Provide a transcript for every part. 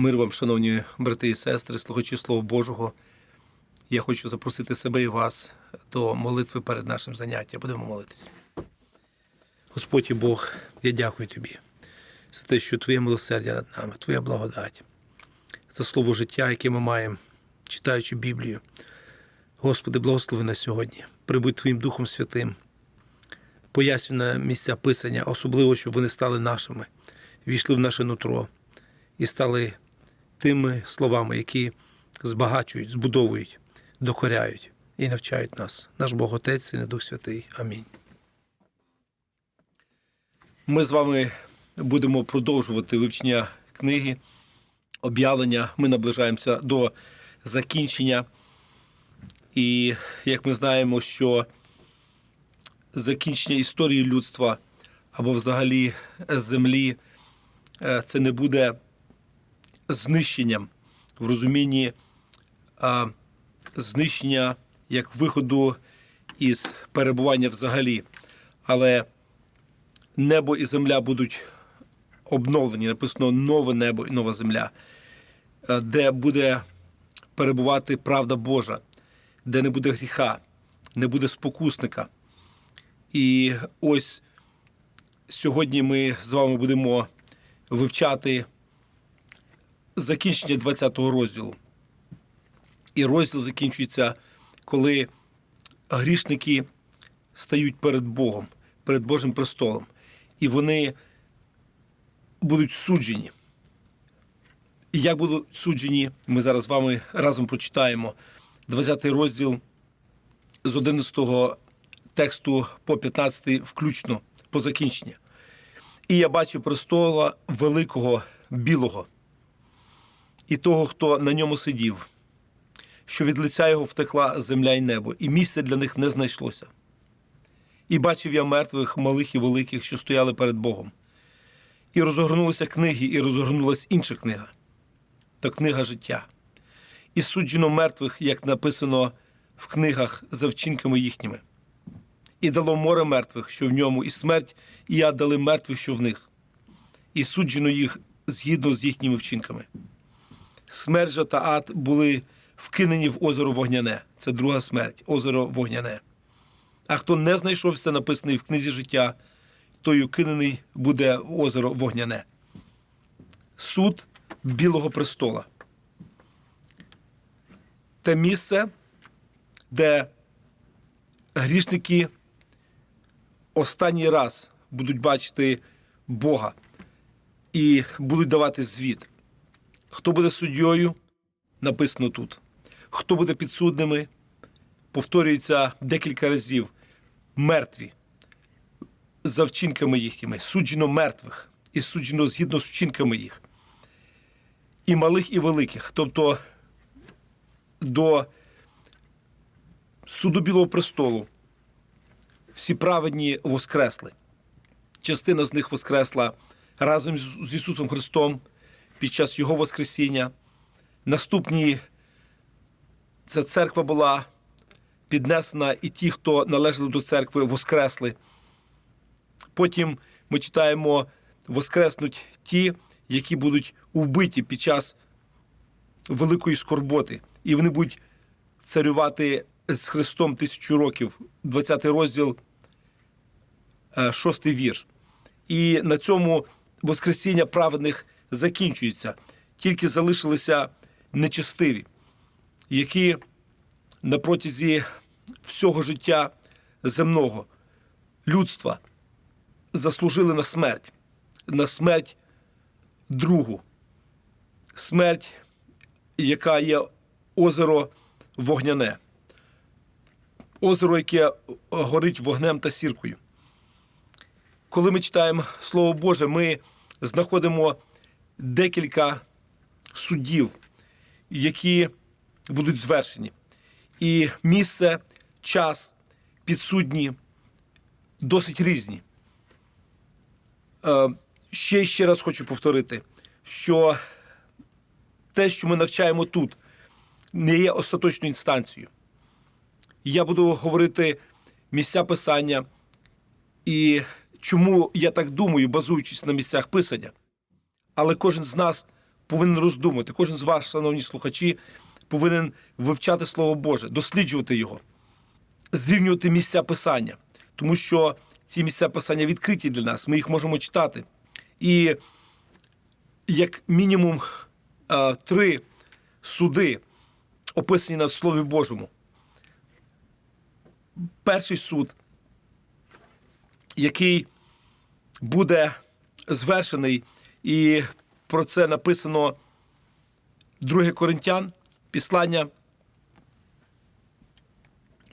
Мир вам, шановні брати і сестри, слухачі Слова Божого. Я хочу запросити себе і вас до молитви перед нашим заняттям. Будемо молитись. Господь і Бог, я дякую тобі за те, що Твоє милосердя над нами, Твоя благодать, за слово життя, яке ми маємо, читаючи Біблію. Господи, благослови на сьогодні. Прибудь Твоїм Духом Святим. Пояснюй на місця Писання, особливо, щоб вони стали нашими, війшли в наше нутро і стали тими словами, які збагачують, збудовують, докоряють і навчають нас. Наш Бог Отець, і Дух Святий. Амінь. Ми з вами будемо продовжувати вивчення книги, об'явлення. Ми наближаємося до закінчення. І як ми знаємо, що закінчення історії людства або взагалі землі е, це не буде знищенням в розумінні а, знищення як виходу із перебування взагалі. Але небо і земля будуть обновлені. Написано нове небо і нова земля, е, де буде перебувати правда Божа, де не буде гріха, не буде спокусника. І ось сьогодні ми з вами будемо вивчати закінчення 20-го розділу. І розділ закінчується, коли грішники стають перед Богом, перед Божим престолом, і вони будуть суджені. І як будуть суджені, ми зараз з вами разом прочитаємо 20-й розділ з 11 тексту по 15 включно по закінчення. І я бачив престола великого білого і того, хто на ньому сидів, що від лиця його втекла земля й небо, і місця для них не знайшлося. І бачив я мертвих, малих і великих, що стояли перед Богом. І розгорнулися книги, і розгорнулась інша книга та книга життя. І суджено мертвих, як написано в книгах за вчинками їхніми. І дало море мертвих, що в ньому, і смерть, і я дали мертвих, що в них, і суджено їх згідно з їхніми вчинками. Смерть та ад були вкинені в озеро вогняне. Це друга смерть, озеро вогняне. А хто не знайшовся, написаний в книзі життя, той укинений буде в озеро вогняне. Суд Білого престола. Те місце, де грішники останній раз будуть бачити Бога і будуть давати звіт. Хто буде суддєю, написано тут. Хто буде підсудними, повторюється декілька разів. Мертві за вчинками їхніми, суджено мертвих і суджено згідно з вчинками їх. І малих, і великих. Тобто до суду Білого престолу всі праведні воскресли. Частина з них воскресла разом з Ісусом Христом під час Його Воскресіння. Наступні ця церква була піднесена, і ті, хто належали до церкви, воскресли. Потім ми читаємо, воскреснуть ті, які будуть вбиті під час великої скорботи, і вони будуть царювати з Христом тисячу років. 20 розділ, 6 вірш. І на цьому Воскресіння праведних закінчується. Тільки залишилися нечестиві, які на протязі всього життя земного людства заслужили на смерть, на смерть другу, смерть, яка є озеро вогняне, озеро, яке горить вогнем та сіркою. Коли ми читаємо Слово Боже, ми знаходимо декілька суддів, які будуть звершені. І місце, час, підсудні досить різні. Е, Ще ще раз хочу повторити, що те, що ми навчаємо тут, не є остаточною інстанцією. Я буду говорити місця писання і чому я так думаю, базуючись на місцях писання. Але кожен з нас повинен роздумати. Кожен з вас, шановні слухачі, повинен вивчати Слово Боже, досліджувати його, зрівнювати місця писання, тому що ці місця писання відкриті для нас, ми їх можемо читати. І як мінімум е, три суди описані на Слові Божому. Перший суд, який буде звершений, і про це написано 2 Коринтян, післання.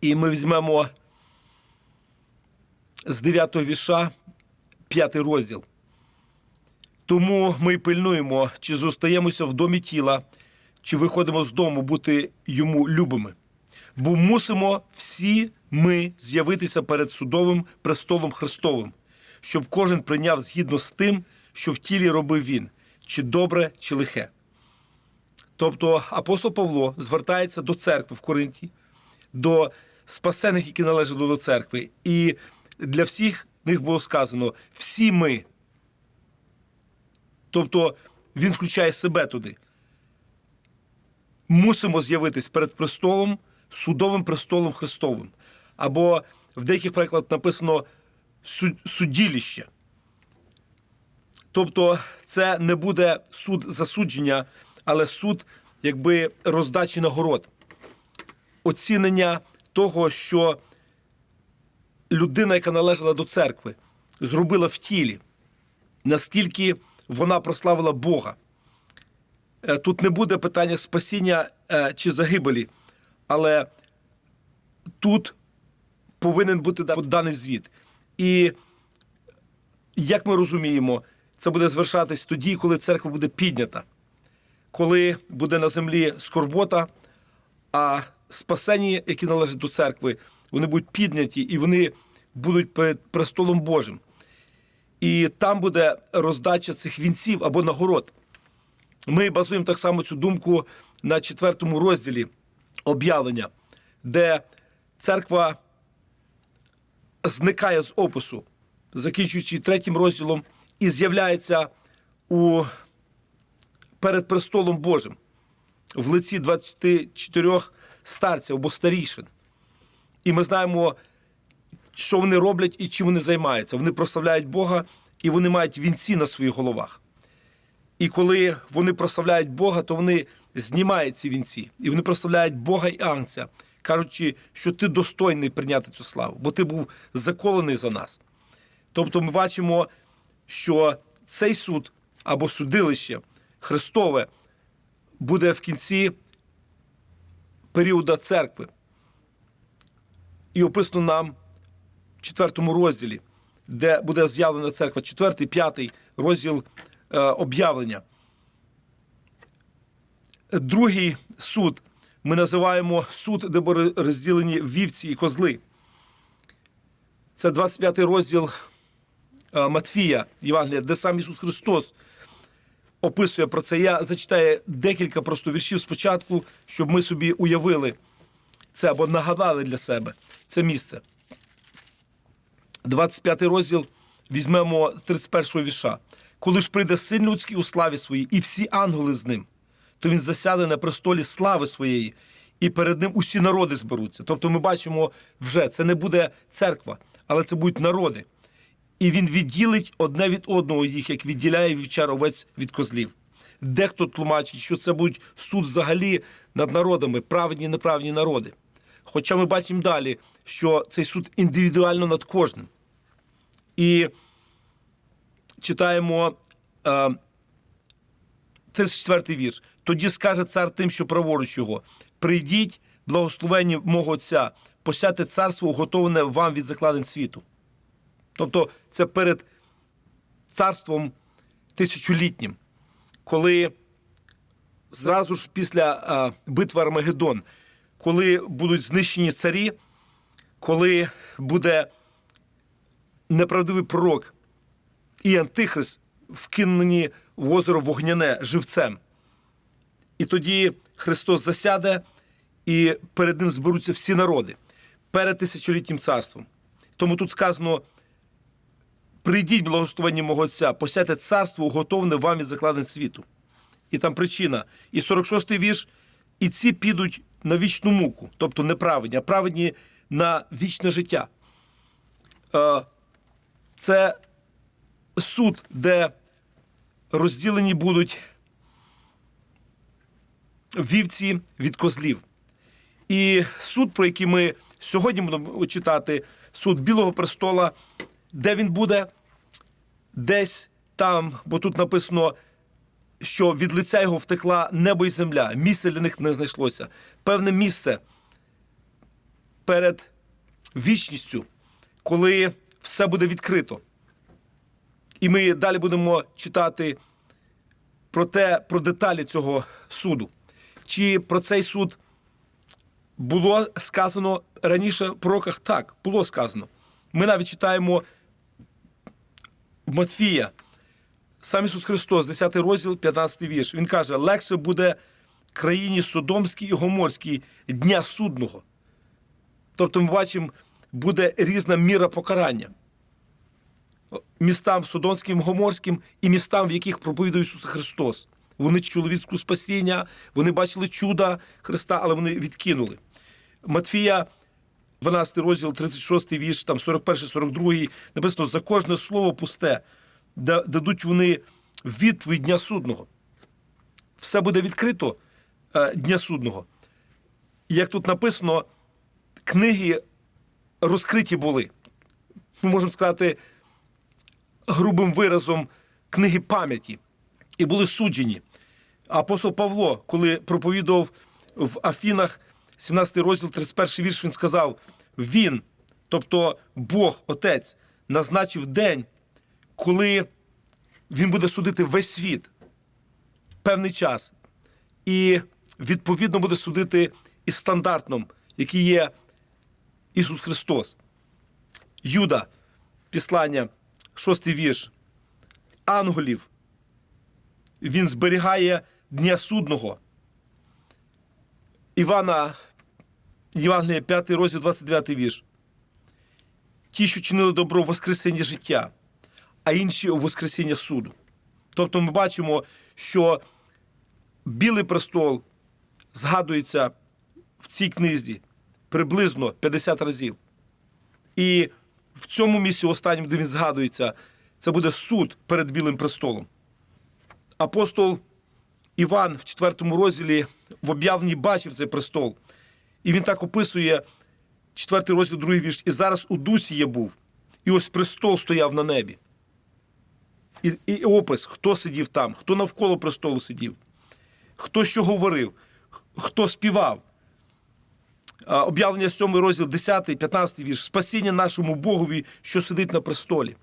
І ми візьмемо з 9 віша 5 розділ. Тому ми пильнуємо, чи зостаємося в домі тіла, чи виходимо з дому бути йому любими. Бо мусимо всі ми з'явитися перед судовим престолом Христовим, щоб кожен прийняв згідно з тим, що в тілі робив він, чи добре, чи лихе. Тобто апостол Павло звертається до церкви в Коринті, до спасених, які належали до церкви. І для всіх них було сказано: всі ми. Тобто він включає себе туди. Мусимо з'явитись перед престолом, судовим престолом Христовим. Або в деяких перекладах написано «су- судділіще. Тобто це не буде суд засудження, але суд якби роздачі нагород, оцінення того, що людина, яка належала до церкви, зробила в тілі, наскільки вона прославила Бога. Е, Тут не буде питання спасіння е, чи загибелі, але тут повинен бути даний звіт. І як ми розуміємо, це буде звершатись тоді, коли церква буде піднята, коли буде на землі скорбота, а спасені, які належать до церкви, вони будуть підняті і вони будуть перед престолом Божим. І там буде роздача цих вінців або нагород. Ми базуємо так само цю думку на четвертому розділі об'явлення, де церква зникає з опису, закінчуючи третім розділом, і з'являється у перед престолом Божим в лиці 24 старців або старішин. І ми знаємо, що вони роблять і чим вони займаються. Вони прославляють Бога і вони мають вінці на своїх головах. І коли вони прославляють Бога, то вони знімають ці вінці. І вони прославляють Бога і Агнця, кажучи, що ти достойний прийняти цю славу, бо ти був заколений за нас. Тобто ми бачимо, що цей суд або судилище Христове буде в кінці періоду церкви. І описано нам в четвертому розділі, де буде з'явлена церква, четвертий, п'ятий розділ е, об'явлення. Другий суд ми називаємо суд, де були розділені вівці і козли. Це 25 розділ Матфія Євангелія, де сам Ісус Христос описує про це. Я зачитаю декілька просто віршів спочатку, щоб ми собі уявили це або нагадали для себе це місце. 25 розділ візьмемо 31 віша. Коли ж прийде син людський у славі своїй, і всі ангели з ним, то він засяде на престолі слави своєї, і перед ним усі народи зберуться. Тобто ми бачимо вже, це не буде церква, але це будуть народи. І він відділить одне від одного їх, як відділяє вівчар овець від козлів. Дехто тлумачить, що це будуть суд взагалі над народами, праведні і неправедні народи. Хоча ми бачимо далі, що цей суд індивідуально над кожним. І читаємо е, 34 вірш. Тоді скаже цар тим, що праворуч його: прийдіть, благословені мого Отця, посяте царство, уготоване вам від закладень світу. Тобто це перед царством тисячолітнім, коли зразу ж після битви Армагеддон, коли будуть знищені царі, коли буде неправдивий пророк і антихрист вкинені в озеро вогняне живцем. І тоді Христос засяде, і перед ним зберуться всі народи перед тисячолітнім царством. Тому тут сказано: прийдіть, благословенні мого Отця, посяйте царство, уготоване вам від закладень світу. І там причина. І 46-й вірш, і ці підуть на вічну муку, тобто не праведні, а праведні на вічне життя. Е, Це суд, де розділені будуть вівці від козлів. І суд, про який ми сьогодні будемо читати, суд Білого престола, де він буде десь там, бо тут написано, що від лиця його втекла небо і земля. Місце для них не знайшлося. Певне місце перед вічністю, коли все буде відкрито. І ми далі будемо читати про те, про деталі цього суду. Чи про цей суд було сказано раніше в пророках? Так, було сказано. Ми навіть читаємо Матфія, сам Ісус Христос, 10 розділ, 15 вірш. Він каже: легше буде країні Содомській і Гоморській дня судного. Тобто, ми бачимо, буде різна міра покарання містам Содонським, Гоморським і містам, в яких проповідує Ісус Христос. Вони чули вістку спасіння, вони бачили чуда Христа, але вони відкинули. Матфія, 12 розділ, 36 вірш, там 41, 42, написано: за кожне слово пусте, дадуть вони відповідь Дня судного. Все буде відкрито е, Дня судного. Як тут написано, книги розкриті були. Ми можемо сказати, грубим виразом книги пам'яті і були суджені. Апостол Павло, коли проповідував в Афінах, 17 розділ, 31 вірш, він сказав: Він, тобто Бог, Отець, назначив день, коли він буде судити весь світ певний час. І відповідно буде судити із стандартом, який є Ісус Христос. Юда, післання, шостий вірш. Анголів. Він зберігає Дня судного. Івана, Євангелія, 5 розділ, 29 вірш. Ті, що чинили добро в Воскресіння життя, а інші у Воскресіння суду. Тобто ми бачимо, що Білий престол згадується в цій книзі приблизно 50 разів. І в цьому місці останньому, де він згадується, це буде суд перед Білим престолом. Апостол Іван в 4 розділі в об'явленні бачив цей престол. І він так описує 4 розділ, другий вірш. І зараз у дусі я був. І ось престол стояв на небі. І, і опис, хто сидів там, хто навколо престолу сидів, хто що говорив, хто співав. Об'явлення 7 розділ, 10, 15 вірш. Спасіння нашому Богові, що сидить на престолі.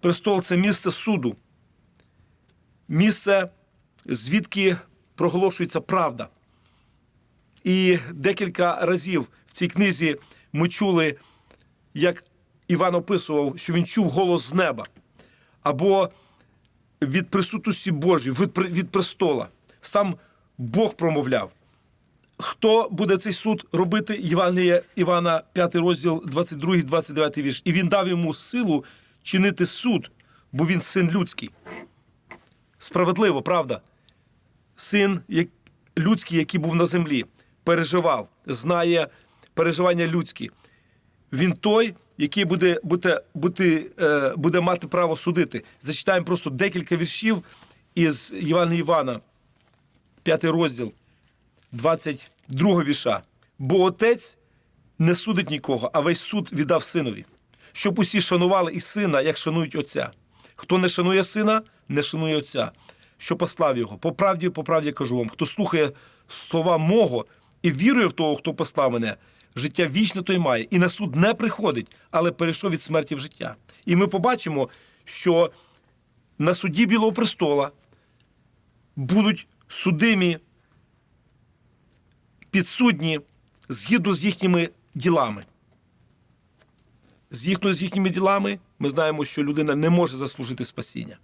Престол це місце суду, місце, звідки проголошується правда. І декілька разів в цій книзі ми чули, як Іван описував, що він чув голос з неба або від присутності Божої, від, від престола. Сам Бог промовляв. Хто буде цей суд робити? Євангелія Івана, 5 розділ, 22, 29 вірш. І він дав йому силу чинити суд, бо він син людський. Справедливо, правда? Син людський, який був на землі, переживав, знає переживання людські. Він той, який буде, буде, буде, е, буде мати право судити. Зачитаємо просто декілька віршів із Євангелія Івана, 5 розділ. 22 віша. Бо отець не судить нікого, а весь суд віддав синові, щоб усі шанували і сина, як шанують отця. Хто не шанує сина, не шанує отця, що послав його. По правді, по правді кажу вам, хто слухає слова мого і вірує в того, хто послав мене, життя вічне той має, і на суд не приходить, але перейшов від смерті в життя. І ми побачимо, що на суді Білого престола будуть судимі підсудні згідно з їхніми ділами. Згідно з їхніми ділами, ми знаємо, що людина не може заслужити спасіння.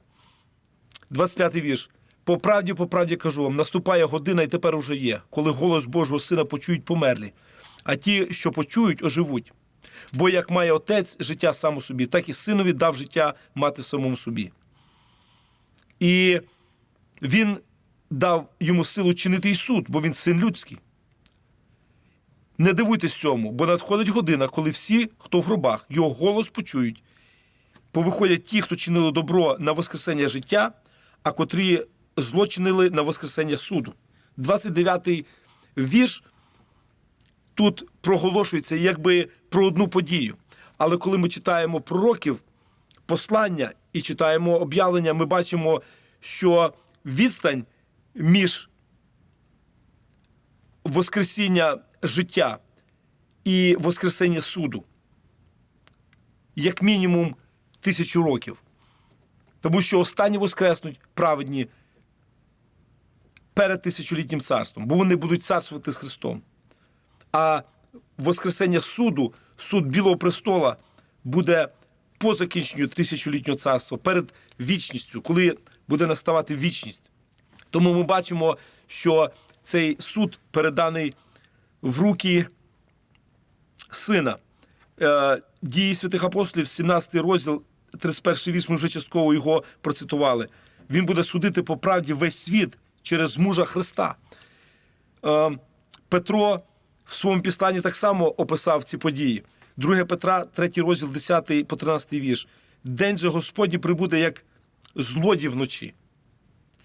25-й вірш. По правді, по правді кажу вам, наступає година, і тепер уже є, коли голос Божого Сина почують померлі, а ті, що почують, оживуть. Бо як має отець життя сам у собі, так і синові дав життя мати в самому собі. І він дав йому силу чинити й суд, бо він син людський. Не дивуйтесь цьому, бо надходить година, коли всі, хто в гробах, його голос почують. Повиходять ті, хто чинили добро на воскресення життя, а котрі зло чинили на воскресення суду. 29-й вірш тут проголошується якби про одну подію. Але коли ми читаємо пророків, послання і читаємо об'явлення, ми бачимо, що відстань між Воскресіння життя і Воскресення суду як мінімум тисячу років. Тому що останні воскреснуть праведні перед тисячолітнім царством, бо вони будуть царствувати з Христом. А Воскресення суду, суд Білого престола, буде по закінченню тисячолітнього царства, перед вічністю, коли буде наставати вічність. Тому ми бачимо, що цей суд переданий в руки сина. Е, Дії святих апостолів, 17 розділ, 31 вірш, ми вже частково його процитували. Він буде судити по правді весь світ через мужа Христа. Е, Петро в своєму післанні так само описав ці події. 2 Петра, 3 розділ, 10 по 13 вірш. День же Господній прибуде як злодій вночі.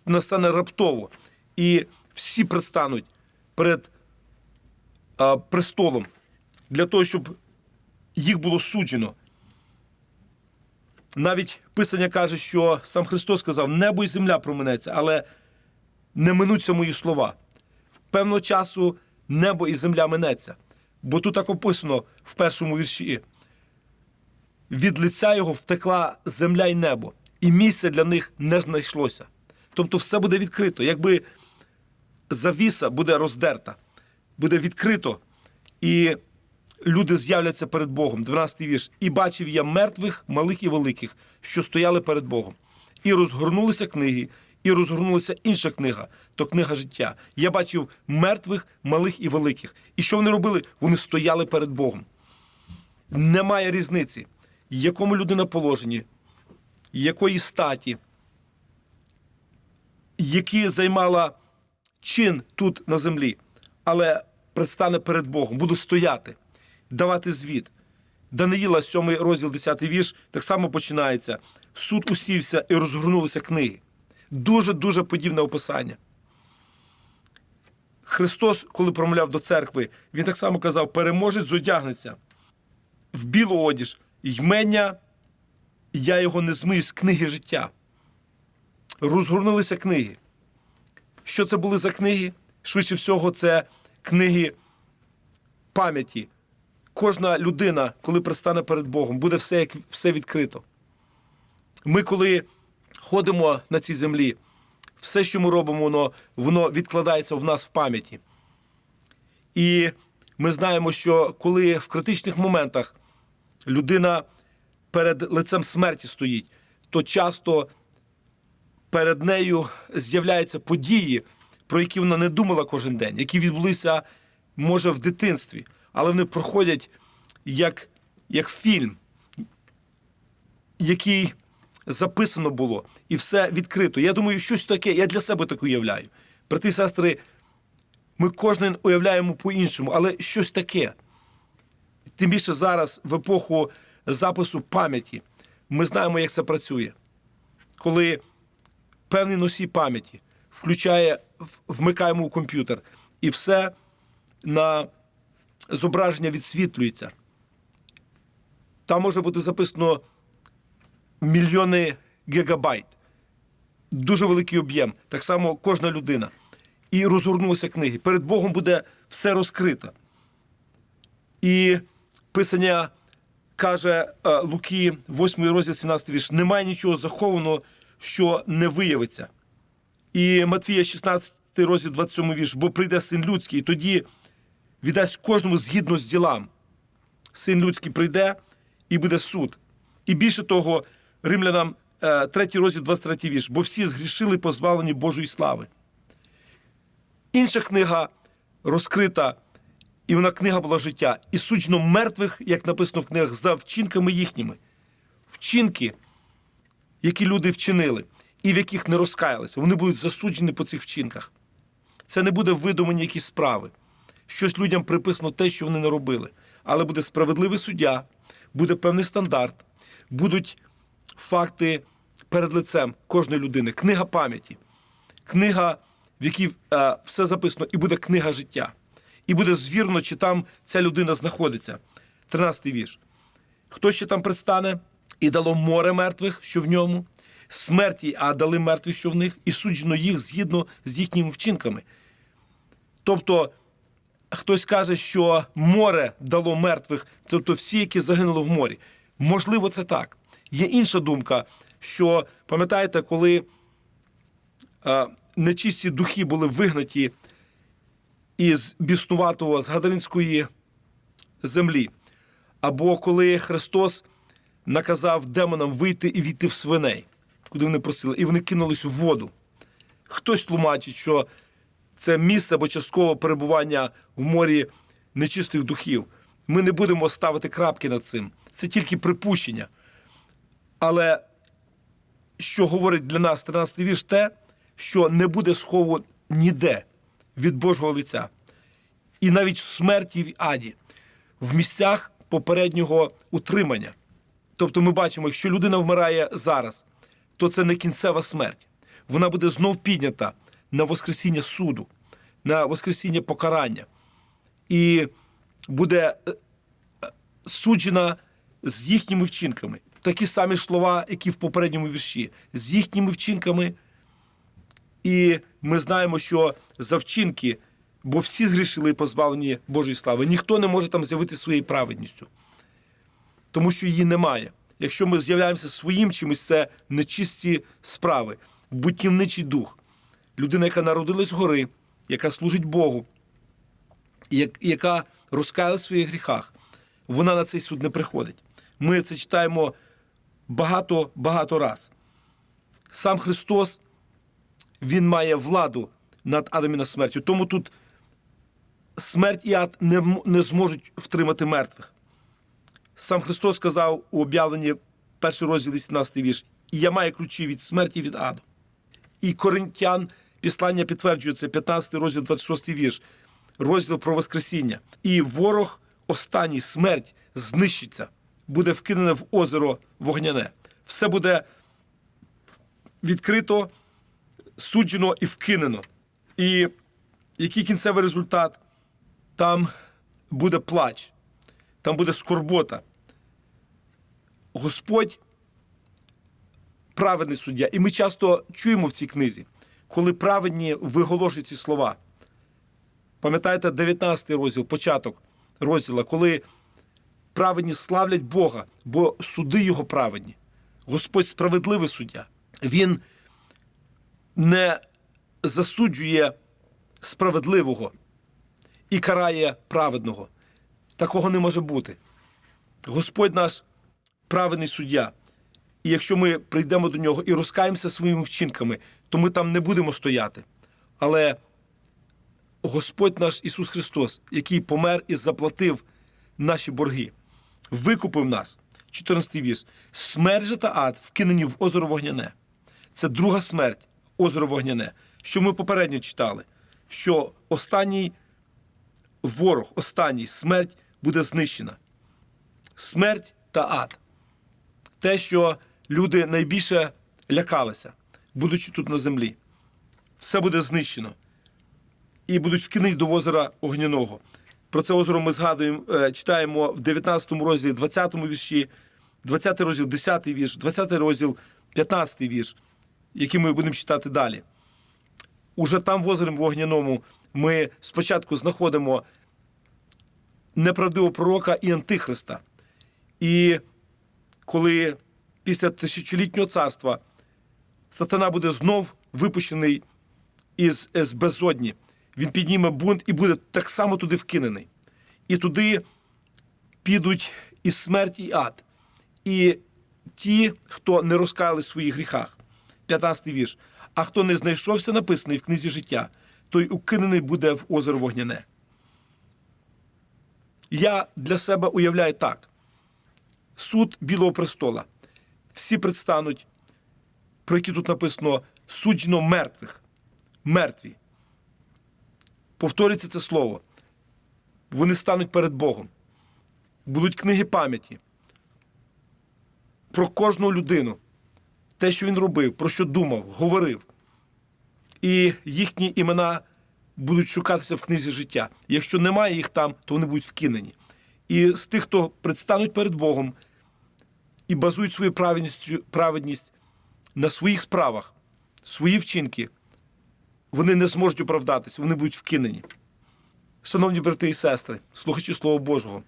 Настане раптово. І всі предстануть перед а, престолом для того, щоб їх було суджено. Навіть Писання каже, що сам Христос сказав: небо і земля проминеться, але не минуться мої слова. Певного часу небо і земля минеться. Бо тут так описано в першому вірші. Від лиця його втекла земля і небо, і місця для них не знайшлося. Тобто все буде відкрито. Якби завіса буде роздерта, буде відкрито, і люди з'являться перед Богом. 12 вірш. І бачив я мертвих, малих і великих, що стояли перед Богом. І розгорнулися книги, і розгорнулася інша книга, то книга життя. Я бачив мертвих, малих і великих. І що вони робили? Вони стояли перед Богом. Немає різниці, якому людина положенні, якої статі, які займала чин тут на землі, але предстане перед Богом, буду стояти, давати звіт. Даниїла, 7 розділ, 10 вірш, так само починається. Суд усівся і розгорнулися книги. Дуже-дуже подібне описання. Христос, коли промовляв до церкви, він так само казав: переможець зодягнеться в білу одіж, ймення, я його не змию з книги життя. Розгорнулися книги. Що це були за книги? Швидше всього, це книги пам'яті. Кожна людина, коли пристане перед Богом, буде все як все відкрито. Ми, коли ходимо на цій землі, все, що ми робимо, воно, воно відкладається в нас в пам'яті. І ми знаємо, що коли в критичних моментах людина перед лицем смерті стоїть, то часто перед нею з'являються події, про які вона не думала кожен день, які відбулися, може, в дитинстві, але вони проходять як, як фільм, який записано було, і все відкрито. Я думаю, щось таке, я для себе так уявляю. Брати і сестри, ми кожен уявляємо по-іншому, але щось таке. Тим більше зараз, в епоху запису пам'яті, ми знаємо, як це працює. Коли певний носій пам'яті включає, вмикаємо у комп'ютер, і все на зображення відсвітлюється. Там може бути записано мільйони гігабайт. Дуже великий об'єм. Так само кожна людина. І розгорнулися книги. Перед Богом буде все розкрито. І Писання каже е, Луки, 8 розділ, 17 вірш, немає нічого захованого, що не виявиться. І Матвія, 16 розділ, 27 вірш, бо прийде син людський, і тоді віддасть кожному згідно з ділам. Син людський прийде і буде суд. І більше того, римлянам 3 розділ, 23 вірш, бо всі згрішили позбавлені Божої слави. Інша книга розкрита, і вона книга була життя. І суджено мертвих, як написано в книгах, за вчинками їхніми. Вчинки, які люди вчинили. і в яких не розкаялися. Вони будуть засуджені по цих вчинках. Це не буде видумані якісь справи. Щось людям приписано те, що вони не робили. Але буде справедливий суддя, буде певний стандарт, будуть факти перед лицем кожної людини. Книга пам'яті, книга, в якій е, все записано, і буде книга життя. І буде звірно, чи там ця людина знаходиться. 13-й вірш. Хто ще там предстане? І дало море мертвих, що в ньому, смерті, а дали мертвих, що в них, і суджено їх згідно з їхніми вчинками. Тобто, хтось каже, що море дало мертвих, тобто всі, які загинули в морі. Можливо, це так. Є інша думка, що пам'ятаєте, коли е, нечисті духи були вигнаті із біснуватого з Гадаринської землі, або коли Христос наказав демонам вийти і війти в свиней, куди вони просили, і вони кинулись в воду. Хтось тлумачить, що це місце або часткове перебування в морі нечистих духів. Ми не будемо ставити крапки над цим. Це тільки припущення. Але що говорить для нас 13 вірш, те, що не буде схову ніде від Божого лиця. І навіть в смерті в аді, в місцях попереднього утримання. Тобто ми бачимо, якщо людина вмирає зараз, то це не кінцева смерть. Вона буде знов піднята на Воскресіння суду, на Воскресіння покарання. І буде е, е, суджена з їхніми вчинками. Такі самі ж слова, які в попередньому вірші, з їхніми вчинками. І ми знаємо, що за вчинки, бо всі згрішили і позбавлені Божої слави, ніхто не може там з'явити своєю праведністю, тому що її немає. Якщо ми з'являємося своїм чимось, це нечисті справи, бутівничий дух, людина, яка народилась згори, яка служить Богу, яка розкаяла в своїх гріхах, вона на цей суд не приходить. Ми це читаємо багато-багато раз. Сам Христос, Він має владу над адом і над смертю. Тому тут смерть і ад не, не зможуть втримати мертвих. Сам Христос сказав у об'явленні перший розділ 18 вірш: «І я маю ключі від смерті від аду. І Коринтян післання підтверджує це, 15 розділ, 26 вірш, розділ про Воскресіння. І ворог останній смерть знищиться, буде вкинене в озеро вогняне. Все буде відкрито, суджено і вкинено. І який кінцевий результат? Там буде плач, там буде скорбота. Господь праведний суддя. І ми часто чуємо в цій книзі, коли праведні виголошують ці слова. Пам'ятаєте, 19 розділ, початок розділа, коли праведні славлять Бога, бо суди його праведні. Господь справедливий суддя. Він не засуджує справедливого і карає праведного. Такого не може бути. Господь наш праведний суддя. І якщо ми прийдемо до нього і розкаємося своїми вчинками, то ми там не будемо стояти. Але Господь наш Ісус Христос, який помер і заплатив наші борги, викупив нас. 14 вірш. Смерть же та ад вкинені в озеро вогняне. Це друга смерть, озеро вогняне. Що ми попередньо читали, що останній ворог, останній смерть буде знищена. Смерть та ад. Те, що люди найбільше лякалися, будучи тут на землі. Все буде знищено. І будуть вкинені до озера Огняного. Про це озеро ми згадуємо, е, читаємо в 19 розділі, 20 вірші, 20 розділ, 10 вірш, 20 розділ, 15 вірш, який ми будемо читати далі. Уже там в озері Вогняному ми спочатку знаходимо неправдивого пророка і антихриста. І коли після тисячолітнього царства сатана буде знов випущений із з безодні, він підніме бунт і буде так само туди вкинений. І туди підуть і смерть, і ад. І ті, хто не розкаяли в своїх гріхах. 15 вірш. А хто не знайшовся, написаний в книзі життя, той укинений буде в озеро вогняне. Я для себе уявляю так: суд Білого престола. Всі предстануть про які тут написано суджено мертвих. Мертві. Повторюється це слово. Вони стануть перед Богом. Будуть книги пам'яті про кожну людину, те, що він робив, про що думав, говорив. І їхні імена будуть шукатися в книзі життя. Якщо немає їх там, то вони будуть вкинені. І з тих, хто предстануть перед Богом і базують свою праведність, праведність на своїх справах, свої вчинки, вони не зможуть оправдатися, вони будуть вкинені. Шановні брати і сестри, слухачі Слова Божого,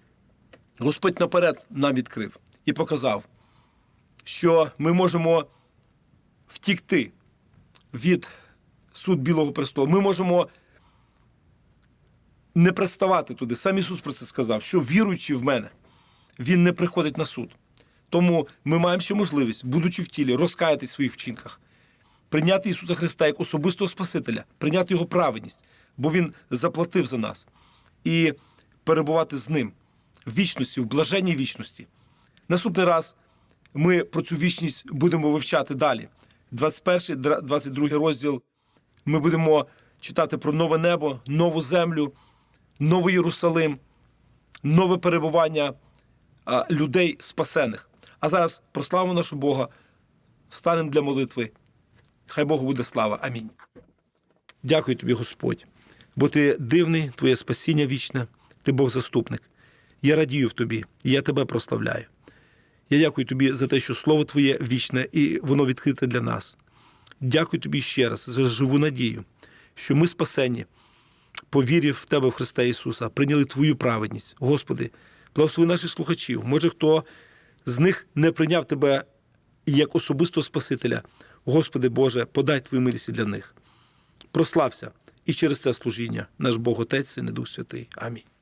Господь наперед нам відкрив і показав, що ми можемо втікти від суд Білого престолу. Ми можемо не приставати туди. Сам Ісус про це сказав, що віруючи в мене, Він не приходить на суд. Тому ми маємо ще можливість, будучи в тілі, розкаятись в своїх вчинках, прийняти Ісуса Христа як особистого Спасителя, прийняти Його праведність, бо Він заплатив за нас, і перебувати з Ним в вічності, в блаженній вічності. Наступний раз ми про цю вічність будемо вивчати далі. 21, 22 розділ ми будемо читати про нове небо, нову землю, новий Єрусалим, нове перебування людей спасених. А зараз прославимо нашого Бога, станемо для молитви. Хай Богу буде слава. Амінь. Дякую тобі, Господь, бо ти дивний, твоє спасіння вічне, ти Бог заступник. Я радію в тобі, і я тебе прославляю. Я дякую тобі за те, що слово Твоє вічне і воно відкрите для нас. Дякую тобі ще раз за живу надію, що ми спасені, по вірі в Тебе, в Христа Ісуса, прийняли Твою праведність. Господи, благослови наших слухачів. Може, хто з них не прийняв Тебе як особистого Спасителя. Господи Боже, подай Твою милість для них. Прослався і через це служіння, наш Бог Отець, і Дух Святий. Амінь.